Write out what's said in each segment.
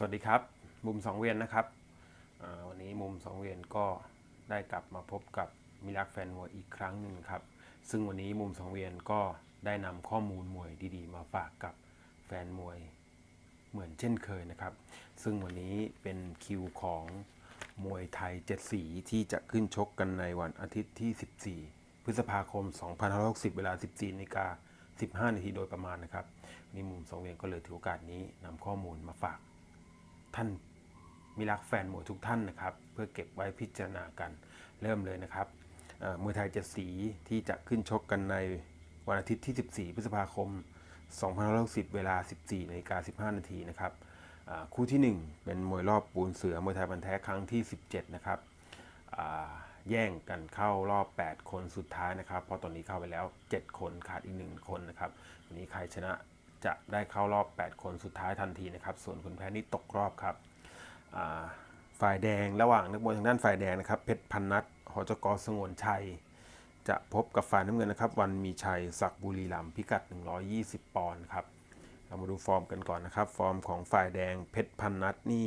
สวัสดีครับ มุมสองเวียนนะครับ วันนี้มุมสองเวียนก็ได้กลับมาพบกับมิรักแฟนมวยอีกครั้งหนึ่งครับ ซึ่งวันนี้มุมสองเวียนก็ได้นำข้อมูลมวยดีๆ มาฝากกับแฟนมวยเหมือนเช่นเคยนะครับ ซึ่งวันนี้เป็นคิวของมวยไทยเจ็ดสีที่จะขึ้นชกกันในวันอาทิตย์ที่ 14 พฤษภาคม 2560 เวลา 14นาฬิกา15 นาทีโดยประมาณนะครับนนี้มุมสองเวียนก็เลยถือโอกาสนี้นำข้อมูลมาฝาก ท่านมิรักแฟนหมวยทุกท่านนะครับ เพื่อเก็บไว้พิจารณากันเริ่มเลยนะครับมวยไทยเจ็ดสีที่จะขึ้นชกกันในวันอาทิตย์ที่ 14 พฤษภาคม 2560 เวลา 14นาฬิกา15 นาทีนะครับคู่ทีหนึ่1 เป็นมวยรอบปูนเสือมวยไทยบันแท้ครั้งที่ 17 นะครับแย่งกันเข้ารอบ 8 คนสุดท้ายนะครับ เพราะตอนนี้เข้าไปแล้ว 7 คนขาดอีก 1 คนนะครับ วันนี้ใครชนะ จะได้เข้ารอบ 8 คนสุดท้ายทันทีนะครับ ส่วนคนแพ้นี่ตกรอบครับฝ่ายแดงระหว่างนักมวยทางด้านฝ่ายแดงนะครับเพชรพันนัทหจกสงวนชัย จะพบกับฝ่ายน้ำเงินนะครับ วันมีชัยศักบุรีรัมย์พิกัด 120 ปอนด์ครับเรามาดูฟอร์มกันก่อนนะครับ ฟอร์มของฝ่ายแดงเพชรพันนัทนี่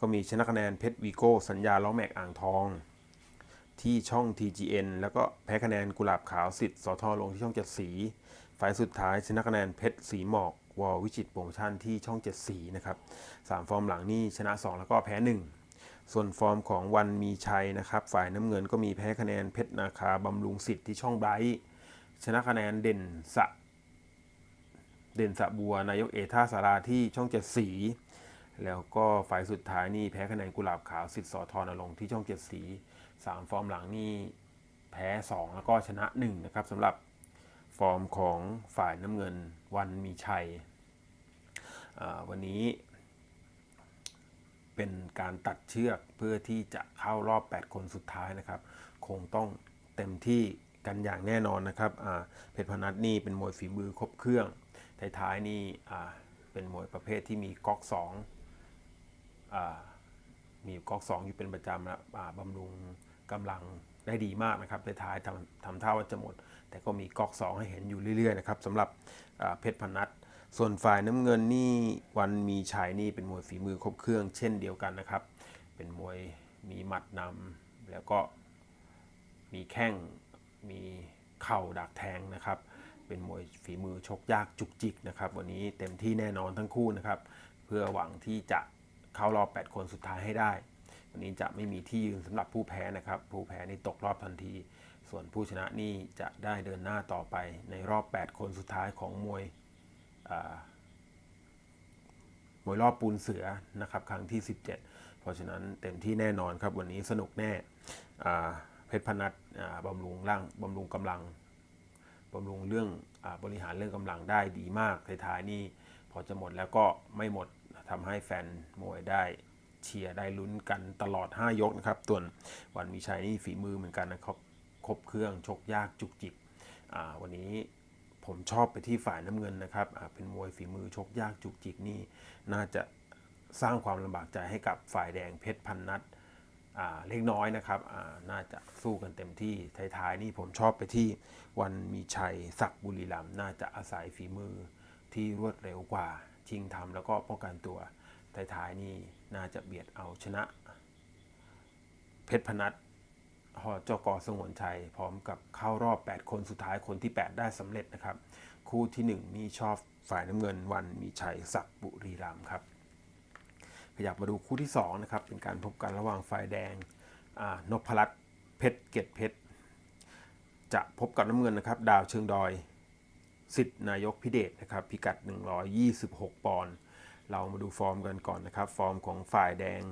ก็มีชนะคะแนนเพชรวีโก้สัญญาล้อแม็กอ่างทอง ที่ช่อง TGN แล้วก็แพ้คะแนนกุหลาบขาวสิทธิ์สอทอลงที่ช่องเจ็ดสีฝ่ายสุดท้ายชนะคะแนนเพชรสีหมอกวอวิจิตโปรโมชั่นที่ช่องเจ็ดสีนะครับสามฟอร์มหลังนี่ชนะ 2 แล้วก็แพ้ 1 ส่วนฟอร์มของวันมีชัยนะครับ ฝ่ายน้ำเงินก็มีแพ้คะแนนเพชรนาคาบำรุงสิทธิ์ที่ช่องไบรท์ชนะคะแนนเด่นสะเด่นสะบัวนายกเอท่าสาราที่ช่องเจ็ดสีแล้วก็ฝ่ายสุดท้ายนี่แพ้คะแนนกุหลาบขาวสิทธิ์สอทอนรงที่ช่องเจ็ดสี สามฟอร์มหลังนี่แพ้ 2 แล้วก็ชนะ 1 นะครับสำหรับฟอร์มของฝ่ายน้ำเงินวันมีชัย วันนี้เป็นการตัดเชือกเพื่อที่จะเข้ารอบ 8 คนสุดท้ายนะครับ คงต้องเต็มที่กันอย่างแน่นอนนะครับเพชรพนัทนี่เป็นมวยฝีมือครบเครื่องท้ายๆนี่เป็นมวยประเภทที่มีก๊อกสอง มีก๊อกสองอยู่เป็นประจำนะบำรุงกำลังได้ดีมากนะครับในท้ายทำทำท่าว่าจะหมด แต่ก็มีก๊อกสองให้เห็นอยู่เรื่อยๆนะครับสำหรับเพชรพนัทส่วนฝ่ายน้ำเงินนี่วันมีชัยนี่เป็นมวยฝีมือครบเครื่อง เช่นเดียวกันนะครับ เป็นมวยมีหมัดนำแล้วก็มีแข้งมีเข่าดักแทงนะครับ เป็นมวยฝีมือชกยากจุกจิกนะครับ วันนี้เต็มที่แน่นอนทั้งคู่นะครับ เพื่อหวังที่จะ เข้ารอบ 8 คนสุดท้ายให้ได้ วันนี้จะไม่มีที่ยืนสำหรับผู้แพ้นะครับ ผู้แพ้นี่ตกรอบทันที ส่วนผู้ชนะนี่จะได้เดินหน้าต่อไปในรอบ 8 คนสุดท้ายของมวยมวยรอบปูนเสือนะครับครั้งที่ 17 เพราะฉะนั้นเต็มที่แน่นอนครับวันนี้สนุกแน่เพชรพนัทบำรุงร่างบำรุงกำลังบำรุงเรื่องอบริหารเรื่องกำลังได้ดีมากท้ายๆนี่พอจะหมดแล้วก็ไม่หมด ทำให้แฟนมวยได้เชียร์ได้ลุ้นกันตลอด 5 ยกนะครับส่วนวันมีชัยนี่ฝีมือเหมือนกันนะครับครบเครื่องชกยากจุกจิกวันนี้ผมชอบไปที่ฝ่ายน้ำเงินนะครับเป็นมวยฝีมือชกยากจุกจิกนี่น่าจะสร้างความลำบากใจให้กับฝ่ายแดงเพชรพันนัดเล็กน้อยนะครับน่าจะสู้กันเต็มที่ท้ายๆนี่ผมชอบไปที่วันมีชัยศักบุรีรัมน่าจะอาศัยฝีมือที่รวดเร็วกว่า ชิงทำแล้วก็ป้องกันตัวท้ายๆนี่น่าจะเบียดเอาชนะ เพชรพนัทหอจกสงวนชัย พร้อมกับเข้ารอบ 8 คนสุดท้ายคนที่ 8 ได้สำเร็จนะครับ คู่ที่ 1 นี่ชอบฝ่ายน้ำเงินวันมีชัยศักดิ์บุรีรัมครับ ขยับมาดูคู่ที่2นะครับเป็นการพบกันระหว่างฝ่ายแดงนพรัตเพชรเกตเพชรจะพบกับน้ำเงินนะครับ ดาวเชิงดอย สิทธิ์นายกพิเดชนะครับพิกัด 126 ปอนด์เรามาดูฟอร์มกันก่อนนะครับ ฟอร์มของฝ่ายแดง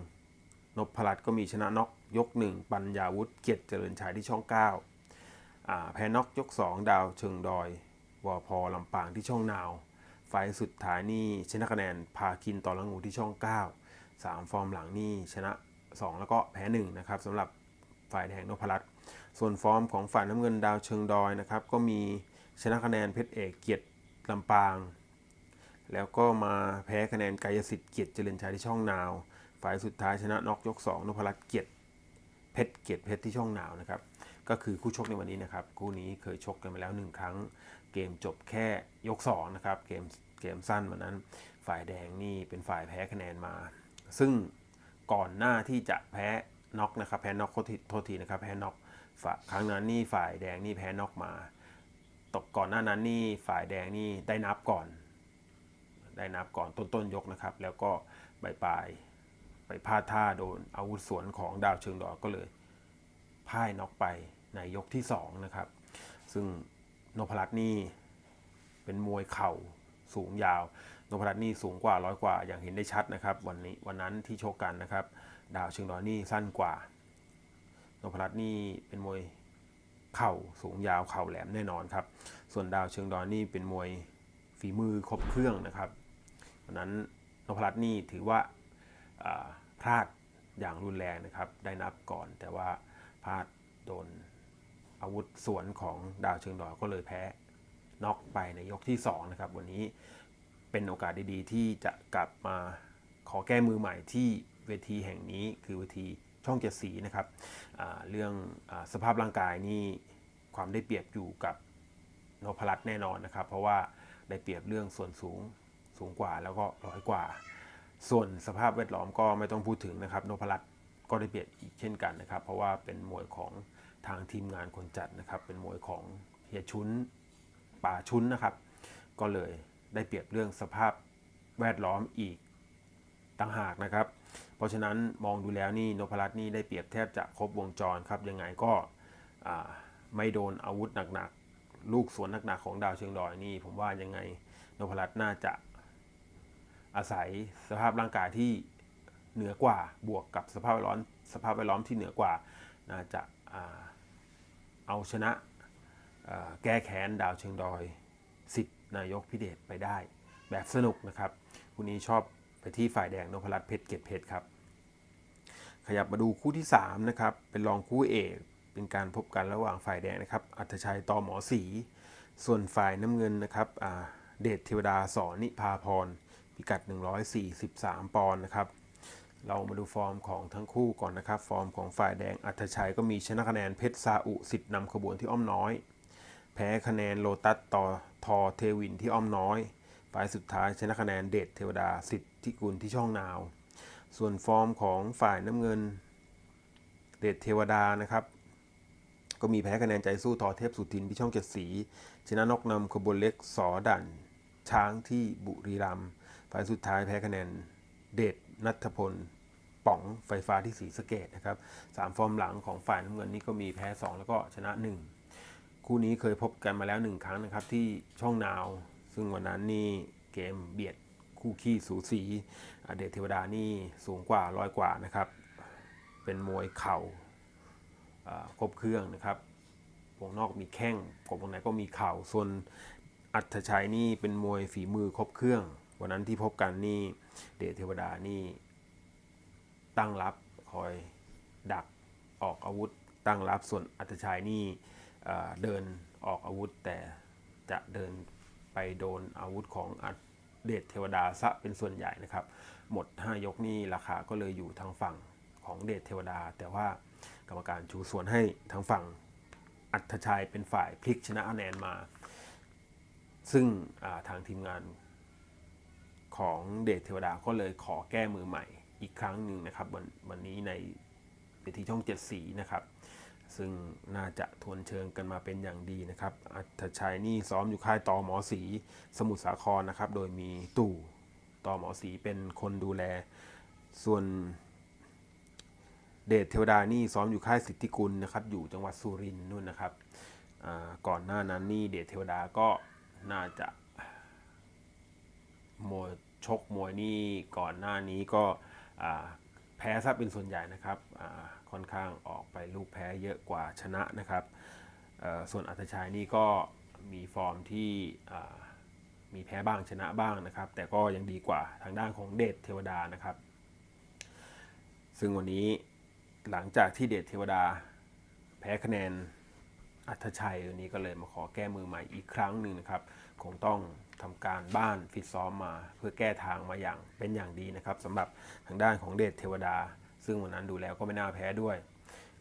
นพรัตน์ก็มีชนะน็อกยก 1 ปัญญาวุฒิเกียรติเจริญชัยที่ช่อง9อ่าแพ้น็อกยก 2 ดาวเชิงดอยวอพอลำปางที่ช่องนาวไฟสุดท้ายนี่ชนะคะแนนพาคินต่อละงูที่ช่อง 9 3 ฟอร์มหลังนี่ชนะ 2 แล้วก็แพ้1นะครับสำหรับฝ่ายแดงนพรัตน์ส่วนฟอร์มของฝ่ายน้ำเงินดาวเชิงดอยนะครับก็มี ชนะคะแนนเพชรเอกเกียรติลำปาง แล้วก็มาแพ้คะแนนกายสิทธิ์เกียรติเจริญชัยที่ช่องนาว ฝ่ายสุดท้ายชนะน็อกยก2นพรัตน์เกียรติเพชรเกียรติเพชรที่ช่องนาวนะครับ ก็คือคู่ชกในวันนี้นะครับ คู่นี้เคยชกกันมาแล้ว 1 ครั้ง เกมจบแค่ยก2นะครับเกมเกมสั้นวันนั้น ฝ่ายแดงนี่เป็นฝ่ายแพ้คะแนนมา ซึ่งก่อนหน้าที่จะแพ้น็อกนะครับแพ้น็อกโทษทีโทษทีนะครับแพ้น็อกครั้งนั้นนี่ฝ่ายแดงนี่แพ้น็อกมา ตกก่อนหน้านั้นนี่ฝ่ายแดงนี่ได้นับก่อน ได้นับก่อนต้นต้นๆยกนะครับ แล้วก็ปลายปลายไปพลาดท่าโดนอาวุธสวนของดาวเชิงดอกก็เลยพ่ายน็อกไปในยกที่สองนะครับ ซึ่งนพรัตน์นี่เป็นมวยเข่าสูงยาวนพรัตน์นี่สูงกว่าร้อยกว่าอย่างเห็นได้ชัดนะครับ วันนี้วันนั้นที่โชกกันนะครับ ดาวเชิงดอยนี่สั้นกว่านพรัตน์นี่เป็นมวย เข่าสูงยาวเข่าแหลมแน่นอนครับ ส่วนดาวเชิงดอยนี่เป็นมวยฝีมือครบเครื่องนะครับวันนั้นนพรัตน์นี่ถือว่าพลาดอย่างรุนแรงนะครับ ได้นับก่อนแต่ว่าพลาดโดนอาวุธสวนของดาวเชิงดอยก็เลยแพ้น็อกไปในยกที่2นะครับวันนี้เป็นโอกาสดีๆ ที่จะกลับมาขอแก้มือใหม่ที่เวทีแห่งนี้คือเวที ช่องเจ็ดสีนะครับเรื่องอสภาพร่างกายนี่ความได้เปรียบอยู่กับนพรัตแน่นอนนะครับ เพราะว่าได้เปรียบเรื่องส่วนสูงสูงกว่าแล้วก็ร้อยกว่า ส่วนสภาพแวดล้อมก็ไม่ต้องพูดถึงนะครับนพรัตก็ได้เปรียบอีกเช่นกันนะครับ เพราะว่าเป็นมวยของทางทีมงานคนจัดนะครับ เป็นมวยของเฮียชุนป่าชุนนะครับ ก็เลยได้เปรียบเรื่องสภาพแวดล้อมอีกต่างหากนะครับ เพราะฉะนั้นมองดูแล้วนี่นพรัตน์นี่ได้เปรียบแทบจะครบวงจรครับยังไงก็ไม่โดนอาวุธหนักๆ ลูกสวนหนักๆ ของดาวเชียงดอยนี่ ผมว่ายังไงนพรัตน์น่าจะอาศัยสภาพร่างกายที่เหนือกว่าบวกกับสภาพแวดล้อมสภาพแวดล้อมที่เหนือกว่าน่าจะเอาชนะแก้แค้นดาวเชียงดอยสิทธิ์นายกพิเดชไปได้แบบสนุกนะครับคู่นี้ชอบ ที่ฝ่ายแดงนพรัตน์เพชรเกตเพชรครับ ขยับมาดูคู่ที่3นะครับเป็นรองคู่เอกเป็นการพบกันระหว่างฝ่ายแดงนะครับอัธชัยตอหมอสีส่วนฝ่ายน้ำเงินนะครับเดชเทวดาสอนิพาพรพิกัด 143 ปอนด์นะครับเรามาดูฟอร์มของทั้งคู่ก่อนนะครับ ฟอร์มของฝ่ายแดงอัธชัยก็มีชนะคะแนนเพชรซาอุสิทธิ์นำขบวนที่อ้อมน้อย แพ้คะแนนโลตัสต่อทอเทวินที่อ้อมน้อย ฝ่ายสุดท้ายชนะคะแนนเดชเทวดาสิทธิกุลที่ช่องนาว ส่วนฟอร์มของฝ่ายน้ำเงิน เดชเทวดานะครับ ก็มีแพ้คะแนนใจสู้ทอเทพสุทินที่ช่องเจ็ดสี ชนะนกนำขบวนเล็กสอดันช้างที่บุรีรัมย์ฝ่ายสุดท้ายแพ้คะแนนเดชนัทพลป๋องไฟฟ้าที่สีสะเกตนะครับสามฟอร์มหลังของฝ่ายน้ำเงินนี่ก็มีแพ้ 2 แล้วก็ชนะ 1 คู่นี้เคยพบกันมาแล้ว 1 ครั้งนะครับที่ช่องนาว ซึ่งวันนั้นนี่เกมเบียดคู่ขี้สูสีอเดชเทวดานี่สูงกว่าร้อยกว่านะครับ เป็นมวยเข่าอ่าครบเครื่องนะครับวงนอกมีแข้งกบวงในก็มีเข่าส่วนอัธชัยนี่เป็นมวยฝีมือครบเครื่อง วันนั้นที่พบกันนี่เดชเทวดานี่ตั้งรับคอยดักออกอาวุธตั้งรับส่วนอัธชัยนี่เดินออกอาวุธแต่จะเดิน ไปโดนอาวุธของอัธเดชเทวดาซะเป็นส่วนใหญ่นะครับ หมด 5 ยกนี่ราคาก็เลยอยู่ทางฝั่งของเดชเทวดา แต่ว่ากรรมการชูส่วนให้ทางฝั่งอัธชัยเป็นฝ่ายพลิกชนะคะแนนมา ซึ่งาทางทีมงานของเดชเทวดาก็เลยขอแก้มือใหม่อีกครั้งหนึ่งนะครับวันวันนี้ในเวทีช่องเจ็ดสีนะครับ ซึ่งน่าจะทวนเชิงกันมาเป็นอย่างดีนะครับ อัธชัยนี่ซ้อมอยู่ค่ายตอหมอสีสมุทรสาครนะครับ โดยมีตู่ตอหมอสีเป็นคนดูแล ส่วนเดชเทวดานี่ซ้อมอยู่ค่ายสิทธิกุลนะครับ อยู่จังหวัดสุรินทร์นู่นนะครับ ก่อนหน้านั้นนี่เดชเทวดาก็น่าจะมวยชกมวยนี่ก่อนหน้านี้ก็แพ้ซะเป็นส่วนใหญ่นะครับ ค่อนข้างออกไปลูกแพ้เยอะกว่าชนะนะครับ ส่วนอัธชัยนี่ก็มีฟอร์มที่มีแพ้บ้างชนะบ้างนะครับ แต่ก็ยังดีกว่าทางด้านของเดชเทวดานะครับ ซึ่งวันนี้หลังจากที่เดชเทวดา แพ้คะแนนอัธชัยวันนี้ก็เลยมาขอแก้มือใหม่อีกครั้งหนึ่งนะครับ คงต้องทำการบ้านฟิตซ้อมมา เพื่อแก้ทางมาอย่างเป็นอย่างดีนะครับสำหรับทางด้านของเดชเทวดา ซึ่งวันนั้นดูแล้วก็ไม่น่าแพ้ด้วย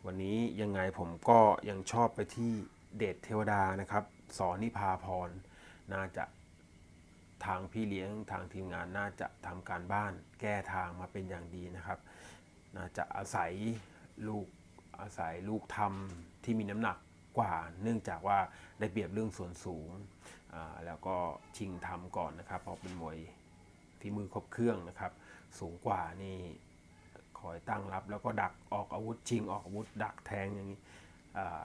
วันนี้ยังไงผมก็ยังชอบไปที่เดชเทวดานะครับ สอนิพาพร น่าจะทางพี่เลี้ยงทางทีมงานน่าจะทำการบ้านแก้ทางมาเป็นอย่างดีนะครับ น่าจะอาศัยลูกอาศัยลูกทำที่มีน้ำหนักกว่า เนื่องจากว่าได้เปรียบเรื่องส่วนสูงอ่าแล้วก็ชิงทำก่อนนะครับ เพราะเป็นมวยฝีมือครบเครื่องนะครับ สูงกว่านี่ คอยตั้งรับ แล้วก็ดักออกอาวุธชิงออกอาวุธ ดักแทงอย่างนี้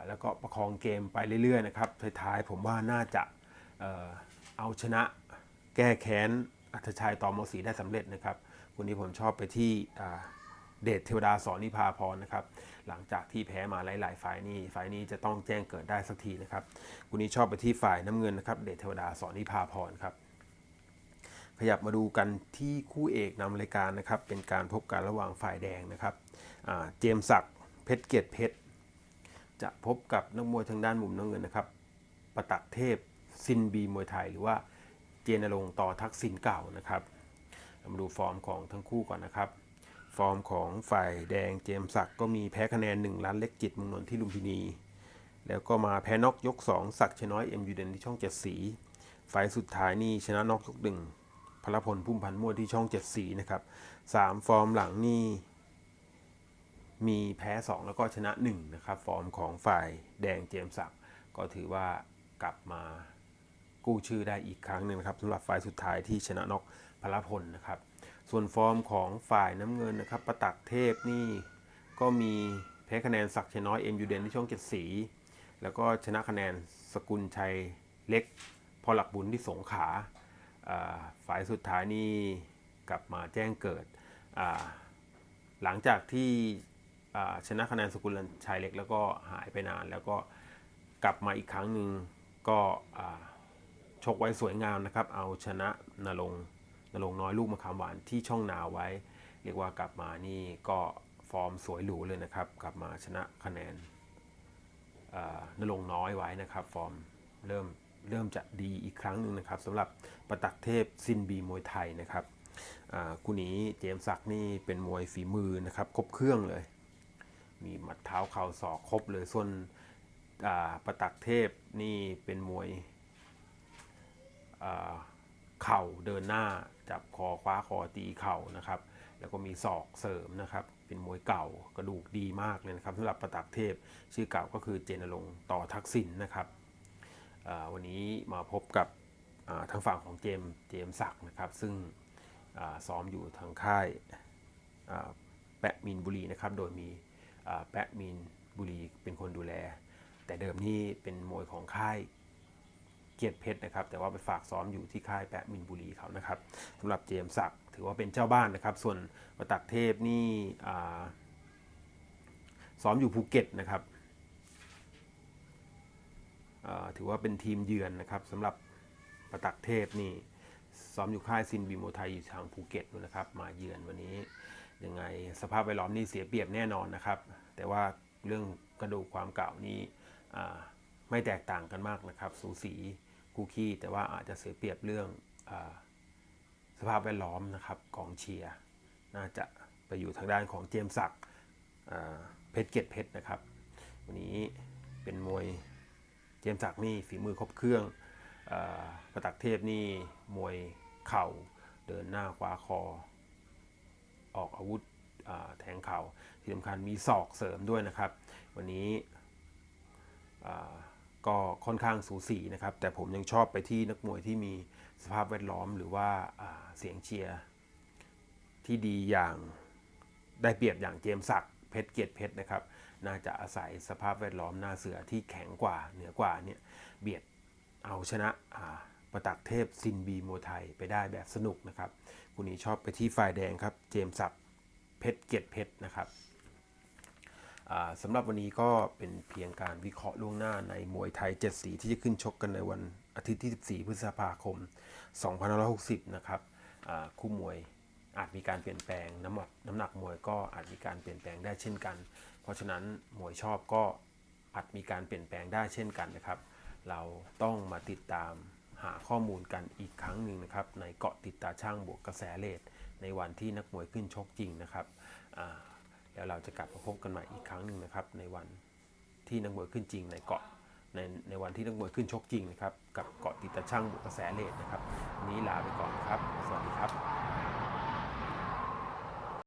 แล้วก็ประคองเกมไปเรื่อยๆนะครับท้ายๆผมว่าน่าจะเอาชนะแก้แค้นอัธชัยตอมอสีได้สำเร็จนะครับวันนี้ผมชอบไปที่เดชเทวดาสอนนิพาพรนะครับ หลังจากที่แพ้มาหลาย ๆ ฝ่ายนี้ฝ่ายนี้จะต้องแจ้งเกิดได้สักทีนะครับคุณนี้ชอบไปที่ฝ่ายน้ำเงินนะครับ เดชเทวดาสอนนิพาพรครับ ขยับมาดูกันที่คู่เอกนำรายการนะครับ เป็นการพบกันระหว่างฝ่ายแดงนะครับเจมส์ศักดิ์เพชรเกียรติเพชร จะพบกับนักมวยทางด้านมุมน้ำเงินนะครับประตักเทพซินบีมวยไทย หรือว่าเจนรงต่อทักษิณเก่านะครับมาดูฟอร์มของทั้งคู่ก่อนนะครับ ฟอร์มของฝ่ายแดงเจมส์ศักดิ์ก็มีแพ้คะแนน 1 ล้านเล็กจิตมุงนนที่ลุมพินี แล้วก็มาแพ้นอกยก 2 ศักดิ์ชน้อยเอ็มยูเดนที่ช่องเจ็ดสีไฟล์สุดท้ายนี่ชนะนอกยกหนึ่ง พลพลพุ่มพันธ์มั่วที่ช่องเจ็ดสีนะครับสามฟอร์มหลังนี่มีแพ้ 2 แล้วก็ชนะ 1 นะครับ ฟอร์มของฝ่ายแดงเจมส์ศักก็ถือว่ากลับมากู้ชื่อได้อีกครั้งหนึ่งนะครับสำหรับไฟล์สุดท้ายที่ชนะนอกพลพลนะครับ ส่วนฟอร์มของฝ่ายน้ำเงินนะครับ ประตักเทพนี่ก็มีแพ้คะแนนศักดิ์ชยน้อยเอ็มยูเดนที่ช่องเจ็ดสี แล้วก็ชนะคะแนนสกุลชัยเล็ก พอหลักบุญที่สงขา ฝ่ายสุดท้ายนี่กลับมาแจ้งเกิด หลังจากที่ชนะคะแนนสกุลชัยเล็กแล้วก็หายไปนาน แล้วก็กลับมาอีกครั้งหนึ่งก็ชกไว้สวยงามนะครับ เอาชนะนรงนรงน้อยลูกมะขามหวานที่ช่องนาวไว้ เรียกว่ากลับมานี่ก็ฟอร์มสวยหรูเลยนะครับ กลับมาชนะคะแนนนรงน้อยไว้นะครับ ฟอร์มเริ่ม เริ่มจะดีอีกครั้งหนึ่งนะครับสำหรับประตักเทพซินบีมวยไทยนะครับคู่นี้เจมส์ศักนี่เป็นมวยฝีมือนะครับครบเครื่องเลย มีหมัดเท้าเข่าศอกครบเลยส่วนประตักเทพนี่เป็นมวยเข่าเดินหน้าจับคอคว้าคอตีเข่านะครับ แล้วก็มีศอกเสริมนะครับ เป็นมวยเก่ากระดูกดีมากเลยนะครับสำหรับประตักเทพชื่อเก่าก็คือเจนรงต่อทักษิณนะครับ วันนี้มาพบกับทางฝั่งของเจมส์เจมส์ศักนะครับ ซึ่งซ้อมอยู่ทางค่ายแปะมินบุรีนะครับ โดยมีแปะมินบุรีเป็นคนดูแล แต่เดิมนี่เป็นมวยของค่ายเกียรติเพชรนะครับ แต่ว่าไปฝากซ้อมอยู่ที่ค่ายแปะมินบุรีเขานะครับสำหรับเจมส์ศักถือว่าเป็นเจ้าบ้านนะครับ ส่วนประตักเทพนี่ซ้อมอยู่ภูเก็ตนะครับ ถือว่าเป็นทีมเยือนนะครับสำหรับประตักเทพนี่ซ้อมอยู่ค่ายซินบีโมไทยอยู่ทางภูเก็ตนู่นนะครับ มาเยือนวันนี้ยังไงสภาพแวดล้อมนี่เสียเปรียบแน่นอนนะครับ แต่ว่าเรื่องกระดูกความเก่านี่ไม่แตกต่างกันมากนะครับ สูสีคู่ขี้แต่ว่าอาจจะเสียเปรียบเรื่องอสภาพแวดล้อมนะครับกองเชียร์น่าจะไปอยู่ทางด้านของเจมส์ศักเพชรเกตเพชรนะครับ วันนี้เป็นมวย เจมส์ศักดิ์นี่ฝีมือครบเครื่องอประตักเทพนี่มวยเข่าเดินหน้าขวาคอ ออกอาวุธแทงเข่าที่สำคัญมีศอกเสริมด้วยนะครับ วันนี้ก็ค่อนข้างสูสีนะครับ แต่ผมยังชอบไปที่นักมวยที่มีสภาพแวดล้อมหรือว่าาเสียงเชียร์ที่ดีอย่างได้เปรียบอย่างเจมส์ศักดิ์เพชรเกียรติเพชรนะครับ น่าจะอาศัยสภาพแวดล้อมหน้าเสือที่แข็งกว่าเหนือกว่าเนี่ยเบียดเอาชนะประตักเทพซินบีโมไทยไปได้แบบสนุกนะครับคุณนี้ชอบไปที่ฝ่ายแดงครับ เจมส์ศักดิ์เพชรเกียรติเพชรนะครับสำหรับวันนี้ก็เป็นเพียงการวิเคราะห์ล่วงหน้าในมวยไทย 7 สีที่จะขึ้นชกกันในวันอาทิตย์ที่ 14 พฤษภาคม 2560 นะครับคู่มวย อาจมีการเปลี่ยนแปลงน้ำหนักน้ำหนักมวยก็อาจมีการเปลี่ยนแปลงได้เช่นกัน เพราะฉะนั้นมวยชอบก็อาจมีการเปลี่ยนแปลงได้เช่นกันนะครับ เราต้องมาติดตามหาข้อมูลกันอีกครั้งหนึ่งนะครับ ในเกาะติดตาช่างบวกกระแสเลทในวันที่นักมวยขึ้นชกจริงนะครับแล้วเราจะกลับมาพบกันใหม่อีกครั้งหนึ่งนะครับ ในวันที่นักมวยขึ้นจริงในเกาะในในวันที่นักมวยขึ้นชกจริงนะครับ กับเกาะติดตาช่างบุกกระแสเลดนะครับนนี้ลาไปก่อนครับ สวัสดีครับ